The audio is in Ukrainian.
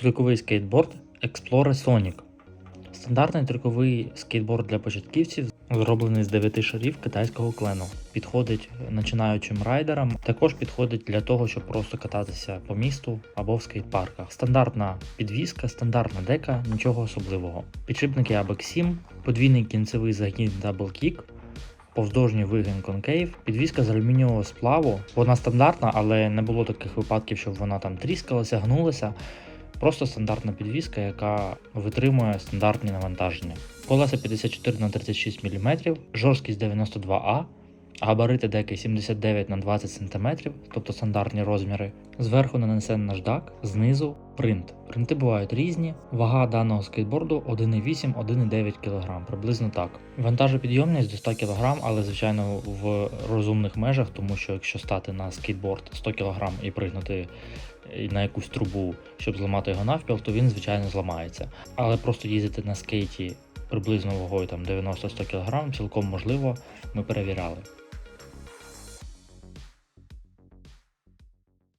Трюковий скейтборд Explorer Sonic. Стандартний трюковий скейтборд для початківців, зроблений з 9 шарів китайського клену. Підходить починаючим райдерам, також підходить для того, щоб просто кататися по місту або в скейт-парках. Стандартна підвіска, стандартна дека, нічого особливого. Підшипники ABEX 7, подвійний кінцевий загін Kick, повздовжній вигін конкейв, підвіска з алюмінієвого сплаву. Вона стандартна, але не було таких випадків, щоб вона там тріскалася, гнулася. Просто стандартна підвіска, яка витримує стандартні навантаження. Колеса 54 на 36 мм, жорсткість 92А, габарити деки 79 на 20 см, тобто стандартні розміри. Зверху нанесений наждак, знизу принт. Принти бувають різні. Вага даного скейтборду 1,8-1,9 кг, приблизно так. Вантажопідйомність до 100 кг, але звичайно в розумних межах, тому що якщо стати на скейтборд 100 кг і пригнути на якусь трубу, щоб зламати його навпіл, то він звичайно зламається. Але просто їздити на скейті приблизно вагою там 90-100 кг цілком можливо, ми перевіряли.